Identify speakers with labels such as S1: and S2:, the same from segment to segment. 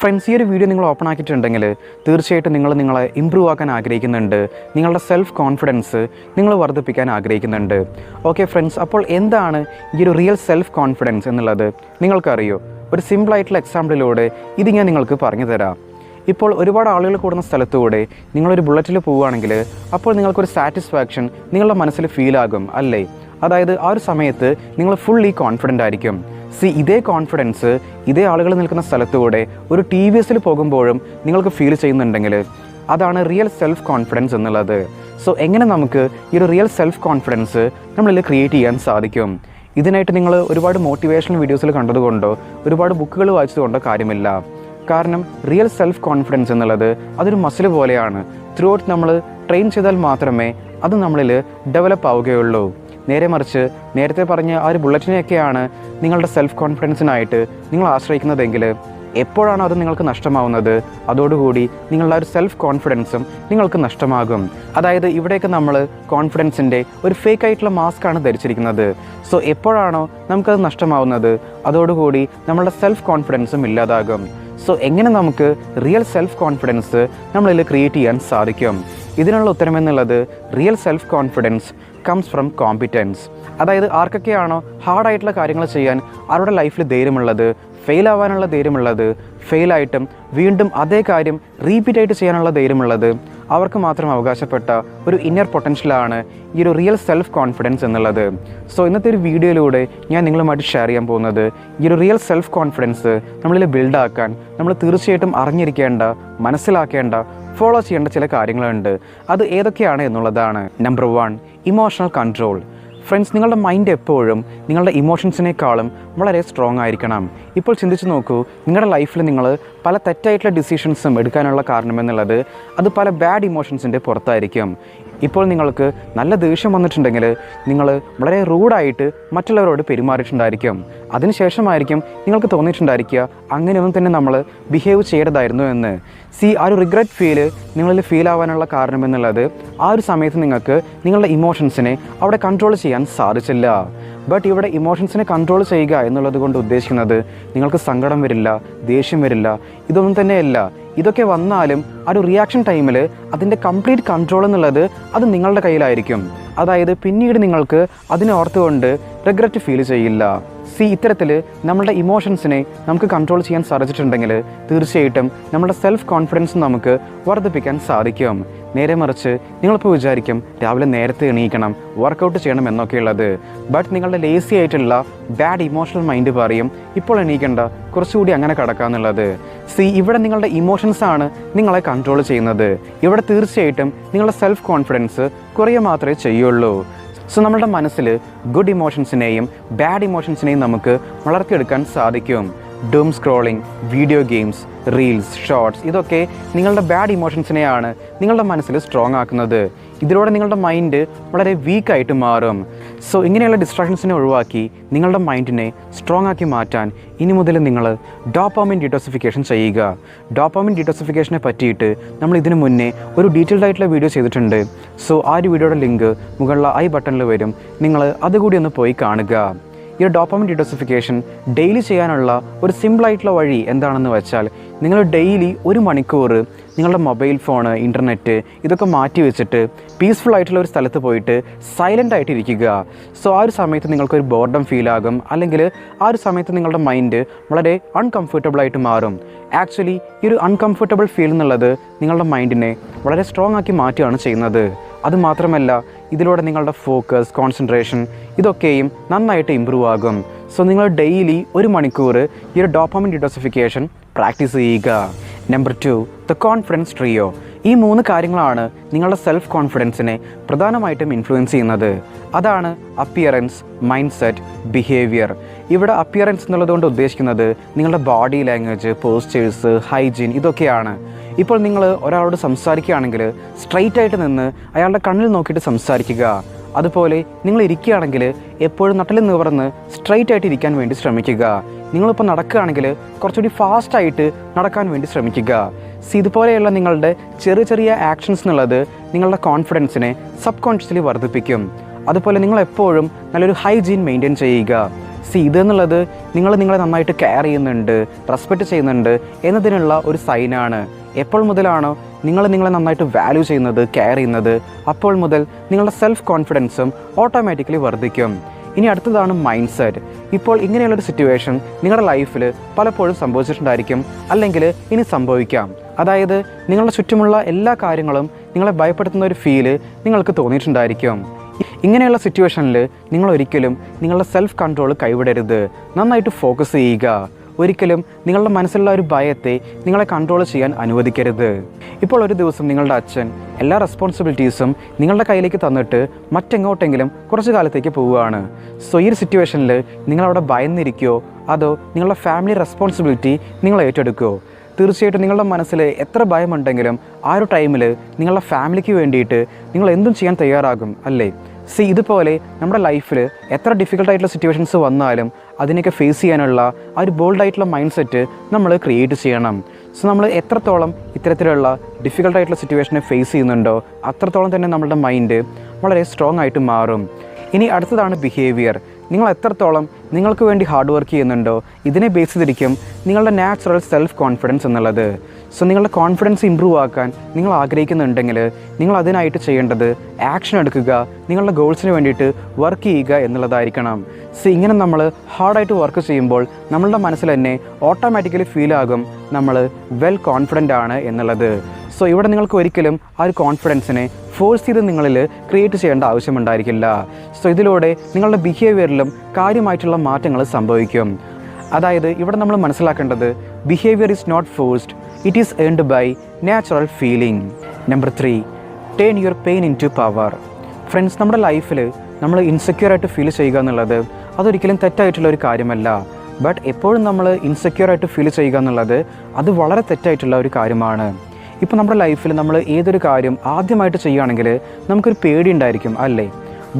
S1: Friends ഈ ഒരു video നിങ്ങൾ ഓപ്പൺ ആക്കിയിട്ടുണ്ടെങ്കിൽ തീർച്ചയായിട്ടും നിങ്ങൾ നിങ്ങളെ ഇമ്പ്രൂവ് ആക്കാൻ ആഗ്രഹിക്കുന്നുണ്ട്. നിങ്ങളുടെ സെൽഫ് കോൺഫിഡൻസ് നിങ്ങൾ വർദ്ധിപ്പിക്കാൻ ആഗ്രഹിക്കുന്നുണ്ട്. ഓക്കെ ഫ്രണ്ട്സ് അപ്പോൾ എന്താണ് ഈ ഒരു റിയൽ സെൽഫ് കോൺഫിഡൻസ് എന്നുള്ളത്? നിങ്ങൾക്കറിയോ? ഒരു സിമ്പിളായിട്ടുള്ള എക്സാമ്പിളിലൂടെ ഇത് ഞാൻ നിങ്ങൾക്ക് പറഞ്ഞു തരാം. ഇപ്പോൾ ഒരുപാട് ആളുകൾ കൂടുന്ന സ്ഥലത്തൂടെ നിങ്ങളൊരു ബുള്ളറ്റിൽ പോവുകയാണെങ്കിൽ അപ്പോൾ നിങ്ങൾക്കൊരു സാറ്റിസ്ഫാക്ഷൻ നിങ്ങളുടെ മനസ്സിൽ ഫീലാകും അല്ലേ? അതായത് ആ ഒരു സമയത്ത് നിങ്ങൾ ഫുള്ളി കോൺഫിഡന്റ് ആയിരിക്കും. സി ഇതേ കോൺഫിഡൻസ് ഇതേ ആളുകൾ നിൽക്കുന്ന സ്ഥലത്തൂടെ ഒരു ടി വി എസിൽ പോകുമ്പോഴും നിങ്ങൾക്ക് ഫീൽ ചെയ്യുന്നുണ്ടെങ്കിൽ അതാണ് റിയൽ സെൽഫ് കോൺഫിഡൻസ് എന്നുള്ളത്. സോ എങ്ങനെ നമുക്ക് ഈ ഒരു റിയൽ സെൽഫ് കോൺഫിഡൻസ് നമ്മളിൽ ക്രിയേറ്റ് ചെയ്യാൻ സാധിക്കും? ഇതിനായിട്ട് നിങ്ങൾ ഒരുപാട് മോട്ടിവേഷണൽ വീഡിയോസിൽ കണ്ടതുകൊണ്ടോ ഒരുപാട് ബുക്കുകൾ വായിച്ചതുകൊണ്ടോ കാര്യമില്ല. കാരണം റിയൽ സെൽഫ് കോൺഫിഡൻസ് എന്നുള്ളത് അതൊരു മസിൽ പോലെയാണ്. ത്രൂ ഔട്ട് നമ്മൾ ട്രെയിൻ ചെയ്താൽ മാത്രമേ അത് നമ്മളിൽ ഡെവലപ്പ് ആവുകയുള്ളൂ. നേരെ മറിച്ച് നേരത്തെ പറഞ്ഞ ആ ഒരു ബുള്ളറ്റിനെയൊക്കെയാണ് നിങ്ങളുടെ സെൽഫ് കോൺഫിഡൻസിനായിട്ട് നിങ്ങൾ ആശ്രയിക്കുന്നതെങ്കിൽ എപ്പോഴാണോ അത് നിങ്ങൾക്ക് നഷ്ടമാവുന്നത്? അതോടുകൂടി നിങ്ങളുടെ ഒരു സെൽഫ് കോൺഫിഡൻസും നിങ്ങൾക്ക് നഷ്ടമാകും. അതായത് ഇവിടെയൊക്കെ നമ്മൾ കോൺഫിഡൻസിന്റെ ഒരു ഫേക്ക് ആയിട്ടുള്ള മാസ്ക് ആണ് ധരിച്ചിരിക്കുന്നത്. സോ എപ്പോഴാണോ നമുക്കത് നഷ്ടമാവുന്നത്? അതോടുകൂടി നമ്മളുടെ സെൽഫ് കോൺഫിഡൻസും ഇല്ലാതാകും. സോ എങ്ങനെ നമുക്ക് റിയൽ സെൽഫ് കോൺഫിഡൻസ് നമ്മളിൽ ക്രിയേറ്റ് ചെയ്യാൻ സാധിക്കും? ഇതിനുള്ള ഉത്തരമെന്നുള്ളത് real self confidence comes from competence അതായത് ആർക്കൊക്കെയാണോ ഹാർഡായിട്ടുള്ള കാര്യങ്ങൾ ചെയ്യാൻ അവരുടെ ലൈഫിൽ ധൈര്യമുള്ളത് ഫെയിൽ ആവാനുള്ള ധൈര്യമുള്ളത് ഫെയിലായിട്ടും വീണ്ടും അതേ കാര്യം റീപ്പീറ്റ് ആയിട്ട് ചെയ്യാനുള്ള ധൈര്യമുള്ളത് അവർക്ക് മാത്രം അവകാശപ്പെട്ട ഒരു ഇന്നർ പൊട്ടൻഷ്യലാണ് ഈ ഒരു റിയൽ സെൽഫ് കോൺഫിഡൻസ് എന്നുള്ളത്. സോ ഇന്നത്തെ ഒരു വീഡിയോയിലൂടെ ഞാൻ നിങ്ങളുമായിട്ട് ഷെയർ ചെയ്യാൻ പോകുന്നത് ഈ ഒരു റിയൽ സെൽഫ് കോൺഫിഡൻസ് നമ്മളിൽ ബിൽഡാക്കാൻ നമ്മൾ തീർച്ചയായിട്ടും അറിഞ്ഞിരിക്കേണ്ട മനസ്സിലാക്കേണ്ട ഫോളോ ചെയ്യേണ്ട ചില കാര്യങ്ങളുണ്ട്. അത് ഏതൊക്കെയാണ് എന്നുള്ളതാണ്. Number one emotional control friends നിങ്ങളുടെ മൈൻഡ് എപ്പോഴും നിങ്ങളുടെ ഇമോഷൻസിനേക്കാളും വളരെ സ്ട്രോങ് ആയിരിക്കണം. ഇപ്പോൾ ചിന്തിച്ച് നോക്കൂ നിങ്ങളുടെ ലൈഫിൽ നിങ്ങൾ പല തെറ്റായിട്ടുള്ള ഡിസിഷൻസും എടുക്കാനുള്ള കാരണമെന്നുള്ളത് അത് പല ബാഡ് ഇമോഷൻസിന്റെ പുറത്തായിരിക്കും. ഇപ്പോൾ നിങ്ങൾക്ക് നല്ല ദേഷ്യം വന്നിട്ടുണ്ടെങ്കിൽ നിങ്ങൾ വളരെ റൂഡായിട്ട് മറ്റുള്ളവരോട് പെരുമാറിയിട്ടുണ്ടായിരിക്കും. അതിനുശേഷമായിരിക്കും നിങ്ങൾക്ക് തോന്നിയിട്ടുണ്ടായിരിക്കുക അങ്ങനെയൊന്നും തന്നെ നമ്മൾ ബിഹേവ് ചെയ്യേണ്ടതായിരുന്നു എന്ന്. സി ആ ഒരു റിഗ്രറ്റ് ഫീൽ നിങ്ങളിൽ ഫീൽ ആവാനുള്ള കാരണം എന്നുള്ളത് ആ ഒരു സമയത്ത് നിങ്ങൾക്ക് നിങ്ങളുടെ ഇമോഷൻസിനെ അവിടെ കൺട്രോൾ ചെയ്യാൻ സാധിച്ചില്ല. ബട്ട് ഇവിടെ ഇമോഷൻസിനെ കൺട്രോൾ ചെയ്യുക എന്നുള്ളത് കൊണ്ട് ഉദ്ദേശിക്കുന്നത് നിങ്ങൾക്ക് സങ്കടം വരില്ല ദേഷ്യം വരില്ല ഇതൊന്നും തന്നെയല്ല. ഇതൊക്കെ വന്നാലും ആ ഒരു റിയാക്ഷൻ ടൈമിൽ അതിന്റെ കംപ്ലീറ്റ് കൺട്രോൾ എന്നുള്ളത് അത് നിങ്ങളുടെ കയ്യിലായിരിക്കും. അതായത് പിന്നീട് നിങ്ങൾക്ക് അതിനെ ഓർത്തുകൊണ്ട് റിഗ്രറ്റ് ഫീൽ ചെയ്യില്ല. സി ഇത്തരത്തിൽ നമ്മളുടെ ഇമോഷൻസിനെ നമുക്ക് കൺട്രോൾ ചെയ്യാൻ സാധിച്ചിട്ടുണ്ടെങ്കിൽ തീർച്ചയായിട്ടും നമ്മുടെ സെൽഫ് കോൺഫിഡൻസ് നമുക്ക് വർദ്ധിപ്പിക്കാൻ സാധിക്കും. നേരെ മറിച്ച് നിങ്ങളിപ്പോൾ വിചാരിക്കും രാവിലെ നേരത്തെ എണീക്കണം വർക്കൗട്ട് ചെയ്യണം എന്നൊക്കെയുള്ളത്. ബട്ട് നിങ്ങളുടെ ലേസി ആയിട്ടുള്ള ബാഡ് ഇമോഷണൽ മൈൻഡ് പറയും ഇപ്പോൾ എണീക്കേണ്ട കുറച്ചുകൂടി അങ്ങനെ കിടക്കാന്നുള്ളത്. സി ഇവിടെ നിങ്ങളുടെ ഇമോഷൻസാണ് നിങ്ങളെ നിങ്ങളെ കൺട്രോൾ ചെയ്യുന്നത്. ഇവിടെ തീർച്ചയായിട്ടും നിങ്ങളുടെ സെൽഫ് കോൺഫിഡൻസ് കുറയുക മാത്രമേ ചെയ്യുള്ളൂ. സോ നമ്മുടെ മനസ്സിൽ ഗുഡ് ഇമോഷൻസിനെയും ബാഡ് ഇമോഷൻസിനെയും നമുക്ക് വളർത്തിയെടുക്കാൻ സാധിക്കും. Doom scrolling video games reels shorts ഇതൊക്കെ നിങ്ങളുടെ ബാഡ് ഇമോഷൻസിനെയാണ് നിങ്ങളുടെ മനസ്സിൽ സ്ട്രോങ് ആക്കുന്നത്. ഇതിലൂടെ നിങ്ങളുടെ മൈൻഡ് വളരെ വീക്കായിട്ട് മാറും. സോ ഇങ്ങനെയുള്ള ഡിസ്ട്രാക്ഷൻസിനെ ഒഴിവാക്കി നിങ്ങളുടെ മൈൻഡിനെ സ്ട്രോങ് ആക്കി മാറ്റാൻ ഇനി മുതൽ നിങ്ങൾ ഡോപ്പാമിൻ ഡിറ്റോസിഫിക്കേഷൻ ചെയ്യുക. ഡോപ്പാമിൻ ഡിറ്റോസിഫിക്കേഷനെ പറ്റിയിട്ട് നമ്മൾ ഇതിനു മുന്നേ ഒരു ഡീറ്റെയിൽഡ് ആയിട്ടുള്ള വീഡിയോ ചെയ്തിട്ടുണ്ട്. സോ ആ ഒരു വീഡിയോയുടെ ലിങ്ക് മുകളിലെ ഐ ബട്ടണിൽ വരും. നിങ്ങൾ അതുകൂടി ഒന്ന് പോയി കാണുക. ഈ ഡോപ്പമിൻ ഡിറ്റോസിഫിക്കേഷൻ ഡെയിലി ചെയ്യാനുള്ള ഒരു സിമ്പിളായിട്ടുള്ള വഴി എന്താണെന്ന് വെച്ചാൽ നിങ്ങൾ ഡെയിലി ഒരു മണിക്കൂർ നിങ്ങളുടെ മൊബൈൽ ഫോണ് ഇന്റർനെറ്റ് ഇതൊക്കെ മാറ്റി വെച്ചിട്ട് പീസ്ഫുൾ ആയിട്ടുള്ള ഒരു സ്ഥലത്ത് പോയിട്ട് സൈലന്റ് ആയിട്ട് ഇരിക്കുക. സോ ആ ഒരു സമയത്ത് നിങ്ങൾക്കൊരു ബോർഡം ഫീൽ ആകും. അല്ലെങ്കിൽ ആ ഒരു സമയത്ത് നിങ്ങളുടെ മൈൻഡ് വളരെ അൺകംഫർട്ടബിൾ ആയിട്ട് മാറും. ആക്ച്വലി ഈ ഒരു അൺകംഫർട്ടബിൾ ഫീൽ എന്നുള്ളത് നിങ്ങളുടെ മൈൻഡിനെ വളരെ സ്ട്രോങ് ആക്കി മാറ്റുകയാണ് ചെയ്യുന്നത്. അതുമാത്രമല്ല ഇതിലൂടെ നിങ്ങളുടെ ഫോക്കസ് കോൺസെൻട്രേഷൻ ഇതൊക്കെയും നന്നായിട്ട് ഇമ്പ്രൂവ് ആകും. സോ നിങ്ങൾ ഡെയിലി ഒരു മണിക്കൂർ ഈ ഒരു ഡോപ്പമിൻ ഡിറ്റോസിഫിക്കേഷൻ പ്രാക്ടീസ് ചെയ്യുക. Number two the confidence trio ഈ മൂന്ന് കാര്യങ്ങളാണ് നിങ്ങളുടെ സെൽഫ് കോൺഫിഡൻസിനെ പ്രധാനമായിട്ടും ഇൻഫ്ലുവൻസ് ചെയ്യുന്നത്. അതാണ് അപ്പിയറൻസ് മൈൻഡ് സെറ്റ് ബിഹേവിയർ ഇവിടെ അപ്പിയറൻസ് എന്നുള്ളതുകൊണ്ട് ഉദ്ദേശിക്കുന്നത് നിങ്ങളുടെ ബോഡി ലാംഗ്വേജ് പോസ്റ്റേഴ്സ് ഹൈജീൻ ഇതൊക്കെയാണ്. ഇപ്പോൾ നിങ്ങൾ ഒരാളോട് സംസാരിക്കുകയാണെങ്കിൽ സ്ട്രൈറ്റ് ആയിട്ട് നിന്ന് അയാളുടെ കണ്ണിൽ നോക്കിയിട്ട് സംസാരിക്കുക. അതുപോലെ നിങ്ങൾ ഇരിക്കുകയാണെങ്കിൽ എപ്പോഴും നട്ടിൽ നിവർന്ന് സ്ട്രൈറ്റ് ആയിട്ട് ഇരിക്കാൻ വേണ്ടി ശ്രമിക്കുക. നിങ്ങളിപ്പോൾ നടക്കുകയാണെങ്കിൽ കുറച്ചുകൂടി ഫാസ്റ്റായിട്ട് നടക്കാൻ വേണ്ടി ശ്രമിക്കുക. സി ഇതുപോലെയുള്ള നിങ്ങളുടെ ചെറിയ ചെറിയ ആക്ഷൻസ് എന്നുള്ളത് നിങ്ങളുടെ കോൺഫിഡൻസിനെ സബ് കോൺഷ്യസ്ലി വർദ്ധിപ്പിക്കും. അതുപോലെ നിങ്ങൾ എപ്പോഴും നല്ലൊരു ഹൈജീൻ മെയിന്റെയിൻ ചെയ്യുക. സി ഇതെന്നുള്ളത് നിങ്ങൾ നിങ്ങളെ നന്നായിട്ട് കെയർ ചെയ്യുന്നുണ്ട് റെസ്പെക്റ്റ് ചെയ്യുന്നുണ്ട് എന്നതിനുള്ള ഒരു സൈനാണ് എപ്പോൾ മുതലാണ് നിങ്ങൾ നിങ്ങളെ നന്നായിട്ട് വാല്യൂ ചെയ്യുന്നത് കെയർ ചെയ്യുന്നത് അപ്പോൾ മുതൽ നിങ്ങളുടെ സെൽഫ് കോൺഫിഡൻസും ഓട്ടോമാറ്റിക്കലി വർദ്ധിക്കും. ഇനി അടുത്തതാണ് മൈൻഡ് സെറ്റ് ഇപ്പോൾ ഇങ്ങനെയുള്ളൊരു സിറ്റുവേഷൻ നിങ്ങളുടെ ലൈഫിൽ പലപ്പോഴും സംഭവിച്ചിട്ടുണ്ടായിരിക്കും അല്ലെങ്കിൽ ഇനി സംഭവിക്കാം. അതായത് നിങ്ങളുടെ ചുറ്റുമുള്ള എല്ലാ കാര്യങ്ങളും നിങ്ങളെ ഭയപ്പെടുത്തുന്ന ഒരു ഫീൽ നിങ്ങൾക്ക് തോന്നിയിട്ടുണ്ടായിരിക്കും. ഇങ്ങനെയുള്ള സിറ്റുവേഷനിൽ നിങ്ങൾ ഒരിക്കലും നിങ്ങളുടെ സെൽഫ് കൺട്രോൾ കൈവിടരുത്. നന്നായിട്ട് ഫോക്കസ് ചെയ്യുക. ഒരിക്കലും നിങ്ങളുടെ മനസ്സിലുള്ള ഒരു ഭയത്തെ നിങ്ങളെ കൺട്രോൾ ചെയ്യാൻ അനുവദിക്കരുത്. ഇപ്പോൾ ഒരു ദിവസം നിങ്ങളുടെ അച്ഛൻ എല്ലാ റെസ്പോൺസിബിലിറ്റീസും നിങ്ങളുടെ കയ്യിലേക്ക് തന്നിട്ട് മറ്റെങ്ങോട്ടെങ്കിലും കുറച്ച് കാലത്തേക്ക് പോവുകയാണ്. സോ ഈ ഒരു സിറ്റുവേഷനിൽ നിങ്ങളവിടെ ഭയന്നിരിക്കുകയോ അതോ നിങ്ങളുടെ ഫാമിലി റെസ്പോൺസിബിലിറ്റി നിങ്ങൾ ഏറ്റെടുക്കുമോ തീർച്ചയായിട്ടും നിങ്ങളുടെ മനസ്സിൽ എത്ര ഭയമുണ്ടെങ്കിലും ആ ഒരു ടൈമിൽ നിങ്ങളുടെ ഫാമിലിക്ക് വേണ്ടിയിട്ട് നിങ്ങൾ എന്തും ചെയ്യാൻ തയ്യാറാകും അല്ലേ? സി ഇതുപോലെ നമ്മുടെ ലൈഫിൽ എത്ര ഡിഫിക്കൽട്ട് ആയിട്ടുള്ള സിറ്റുവേഷൻസ് വന്നാലും അതിനൊക്കെ ഫേസ് ചെയ്യാനുള്ള ആ ഒരു ബോൾഡ് ആയിട്ടുള്ള മൈൻഡ് സെറ്റ് നമ്മൾ ക്രിയേറ്റ് ചെയ്യണം. സോ നമ്മൾ എത്രത്തോളം ഇത്തരത്തിലുള്ള ഡിഫിക്കൽട്ട് ആയിട്ടുള്ള സിറ്റുവേഷനെ ഫേസ് ചെയ്യുന്നുണ്ടോ അത്രത്തോളം തന്നെ നമ്മുടെ മൈൻഡ് വളരെ സ്ട്രോങ് ആയിട്ട് മാറും. ഇനി അടുത്തതാണ് ബിഹേവിയർ നിങ്ങൾ എത്രത്തോളം നിങ്ങൾക്ക് വേണ്ടി ഹാർഡ് വർക്ക് ചെയ്യുന്നുണ്ടോ ഇതിനെ ബേസ് ചെയ്തിരിക്കും നിങ്ങളുടെ നാച്ചുറൽ സെൽഫ് കോൺഫിഡൻസ് എന്നുള്ളത്. സോ നിങ്ങളുടെ കോൺഫിഡൻസ് ഇമ്പ്രൂവ് ആക്കാൻ നിങ്ങൾ ആഗ്രഹിക്കുന്നുണ്ടെങ്കിൽ നിങ്ങൾ അതിനായിട്ട് ചെയ്യേണ്ടത് ആക്ഷൻ എടുക്കുക നിങ്ങളുടെ ഗോൾസിന് വേണ്ടിയിട്ട് വർക്ക് ചെയ്യുക എന്നുള്ളതായിരിക്കണം. സോ ഇങ്ങനെ നമ്മൾ ഹാർഡായിട്ട് വർക്ക് ചെയ്യുമ്പോൾ നമ്മളുടെ മനസ്സിൽ തന്നെ ഓട്ടോമാറ്റിക്കലി ഫീൽ ആകും നമ്മൾ വെൽ കോൺഫിഡന്റ് ആണ് എന്നുള്ളത്. സോ ഇവിടെ നിങ്ങൾക്ക് ഒരിക്കലും ആ ഒരു കോൺഫിഡൻസിനെ ഫോഴ്സ് ചെയ്ത് നിങ്ങളിൽ ക്രിയേറ്റ് ചെയ്യേണ്ട ആവശ്യമുണ്ടായിരിക്കില്ല സോ ഇതിലൂടെ നിങ്ങളുടെ ബിഹേവിയറിലും കാര്യമായിട്ടുള്ള മാറ്റങ്ങൾ സംഭവിക്കും. അതായത് ഇവിടെ നമ്മൾ മനസ്സിലാക്കേണ്ടത് behaviour is not forced it is earned by natural feeling number three turn your pain into power friends നമ്മുടെ ലൈഫിൽ നമ്മൾ ഇൻസെക്യൂർ ആയിട്ട് ഫീൽ ചെയ്യുക എന്നുള്ളത് അതൊരിക്കലും തെറ്റായിട്ടുള്ള ഒരു കാര്യമല്ല. ബട്ട് എപ്പോഴും നമ്മൾ ഇൻസെക്യൂർ ആയിട്ട് ഫീൽ ചെയ്യുക എന്നുള്ളത് അത് വളരെ തെറ്റായിട്ടുള്ള ഒരു കാര്യമാണ്. ഇപ്പോൾ നമ്മുടെ ലൈഫിൽ നമ്മൾ ഏതൊരു കാര്യം ആദ്യമായിട്ട് ചെയ്യുകയാണെങ്കിൽ നമുക്കൊരു പേടി ഉണ്ടായിരിക്കും അല്ലേ?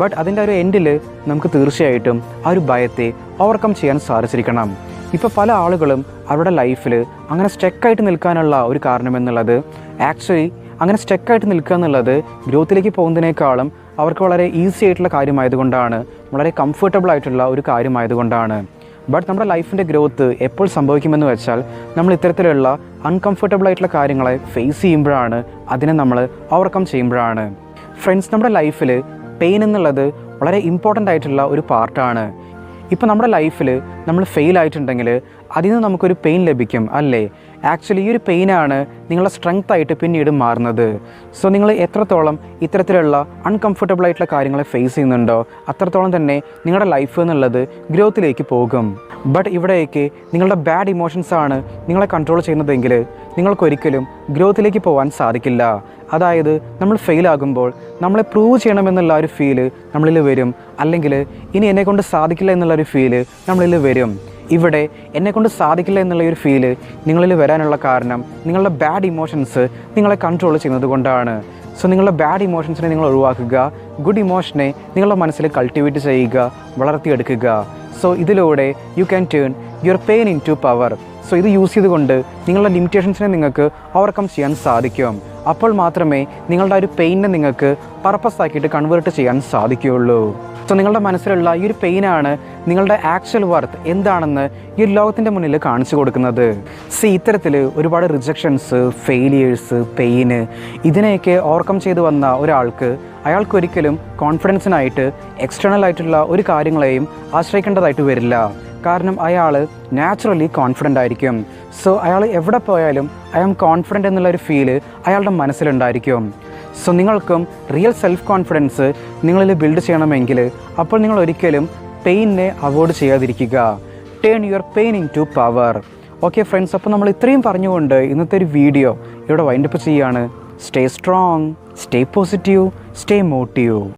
S1: ബട്ട് അതിന്റെ ഒരു എൻഡിൽ നമുക്ക് തീർച്ചയായിട്ടും ആ ഒരു ഭയത്തെ ഓവർകം ചെയ്യാൻ സാധിച്ചിരിക്കണം. ഇപ്പോൾ പല ആളുകളും അവരുടെ ലൈഫിൽ അങ്ങനെ സ്റ്റെക്കായിട്ട് നിൽക്കാനുള്ള ഒരു കാരണം എന്നുള്ളത് ആക്ച്വലി അങ്ങനെ സ്റ്റെക്കായിട്ട് നിൽക്കുക എന്നുള്ളത് ഗ്രോത്തിലേക്ക് പോകുന്നതിനേക്കാളും അവർക്ക് വളരെ ഈസി ആയിട്ടുള്ള കാര്യമായതുകൊണ്ടാണ് വളരെ കംഫർട്ടബിൾ ആയിട്ടുള്ള ഒരു കാര്യമായതുകൊണ്ടാണ് ബട്ട് നമ്മുടെ ലൈഫിന്റെ ഗ്രോത്ത് എപ്പോൾ സംഭവിക്കുമെന്ന് വെച്ചാൽ നമ്മൾ ഇത്തരത്തിലുള്ള അൺകംഫർട്ടബിൾ ആയിട്ടുള്ള കാര്യങ്ങളെ ഫേസ് ചെയ്യുമ്പോഴാണ് അതിനെ നമ്മൾ ഓവർകം ചെയ്യുമ്പോഴാണ്. ഫ്രണ്ട്സ് നമ്മുടെ ലൈഫിൽ പെയിൻ എന്നുള്ളത് വളരെ ഇമ്പോർട്ടന്റ് ആയിട്ടുള്ള ഒരു പാർട്ടാണ് ഇപ്പോൾ നമ്മുടെ ലൈഫിൽ നമ്മൾ ഫെയിൽ ആയിട്ടുണ്ടെങ്കിൽ അതിൽ നിന്ന് നമുക്കൊരു പെയിൻ ലഭിക്കും അല്ലേ? ആക്ച്വലി ഈ ഒരു പെയിനാണ് നിങ്ങളുടെ സ്ട്രെങ്ത് ആയിട്ട് പിന്നീട് മാറുന്നത്. സോ നിങ്ങൾ എത്രത്തോളം ഇത്തരത്തിലുള്ള അൺകംഫർട്ടബിൾ ആയിട്ടുള്ള കാര്യങ്ങളെ ഫേസ് ചെയ്യുന്നുണ്ടോ അത്രത്തോളം തന്നെ നിങ്ങളുടെ ലൈഫ് എന്നുള്ളത് ഗ്രോത്തിലേക്ക് പോകും. ബട്ട് ഇവിടേക്ക് നിങ്ങളുടെ ബാഡ് ഇമോഷൻസാണ് നിങ്ങളെ കൺട്രോൾ ചെയ്യുന്നതെങ്കിൽ നിങ്ങൾക്കൊരിക്കലും ഗ്രോത്തിലേക്ക് പോകാൻ സാധിക്കില്ല. അതായത് നമ്മൾ ഫെയിലാകുമ്പോൾ നമ്മളെ പ്രൂവ് ചെയ്യണമെന്നുള്ള ഒരു ഫീൽ നമ്മളിൽ വരും. അല്ലെങ്കിൽ ഇനി എന്നെ കൊണ്ട് സാധിക്കില്ല എന്നുള്ള ഒരു ഫീൽ നമ്മളിൽ വരും. ഇവിടെ എന്നെക്കൊണ്ട് സാധിക്കില്ല എന്നുള്ള ഒരു ഫീൽ നിങ്ങളിൽ വരാനുള്ള കാരണം നിങ്ങളുടെ ബാഡ് ഇമോഷൻസ് നിങ്ങളെ കൺട്രോൾ ചെയ്യുന്നത് കൊണ്ടാണ്. സോ നിങ്ങളുടെ ബാഡ് ഇമോഷൻസിനെ നിങ്ങൾ ഒഴിവാക്കുക. ഗുഡ് ഇമോഷനെ നിങ്ങളുടെ മനസ്സിൽ കൾട്ടിവേറ്റ് ചെയ്യുക വളർത്തിയെടുക്കുക. സോ ഇതിലൂടെ you can turn your pain into power so ഇത് യൂസ് ചെയ്തുകൊണ്ട് നിങ്ങളുടെ ലിമിറ്റേഷൻസിനെ നിങ്ങൾക്ക് ഓവർകം ചെയ്യാൻ സാധിക്കും. അപ്പോൾ മാത്രമേ നിങ്ങളുടെ ഒരു പെയിനെ നിങ്ങൾക്ക് പർപ്പസ് ആക്കിയിട്ട് കൺവേർട്ട് ചെയ്യാൻ സാധിക്കുകയുള്ളൂ. സോ നിങ്ങളുടെ മനസ്സിലുള്ള ഈ ഒരു പെയിനാണ് നിങ്ങളുടെ ആക്ച്വൽ വർത്ത് എന്താണെന്ന് ഈ ലോകത്തിന്റെ മുന്നിൽ കാണിച്ചു കൊടുക്കുന്നത്. സി ഇത്തരത്തിൽ ഒരുപാട് റിജക്ഷൻസ് ഫെയിലിയേഴ്സ് പെയിന് ഇതിനെയൊക്കെ ഓവർകം ചെയ്തു വന്ന ഒരാൾക്ക് അയാൾക്കൊരിക്കലും കോൺഫിഡൻസിനായിട്ട് എക്സ്റ്റേണൽ ആയിട്ടുള്ള ഒരു കാര്യങ്ങളെയും ആശ്രയിക്കേണ്ടതായിട്ട് വരില്ല. കാരണം അയാൾ നാച്ചുറലി കോൺഫിഡന്റ് ആയിരിക്കും. സോ അയാൾ എവിടെ പോയാലും ഐ ആം കോൺഫിഡന്റ് എന്നുള്ള ഒരു ഫീൽ അയാളുടെ മനസ്സിലുണ്ടായിരിക്കും. സോ നിങ്ങൾക്കും റിയൽ സെൽഫ് കോൺഫിഡൻസ് നിങ്ങളിൽ ബിൽഡ് ചെയ്യണമെങ്കിൽ അപ്പോൾ നിങ്ങൾ ഒരിക്കലും പെയിനെ അവോയ്ഡ് ചെയ്യാതിരിക്കുക. Turn your pain into power okay friends അപ്പോൾ നമ്മൾ ഇത്രയും പറഞ്ഞുകൊണ്ട് ഇന്നത്തെ ഒരു വീഡിയോ ഇവിടെ വൈൻഡപ്പ് ചെയ്യുകയാണ്. Stay strong stay positive stay motive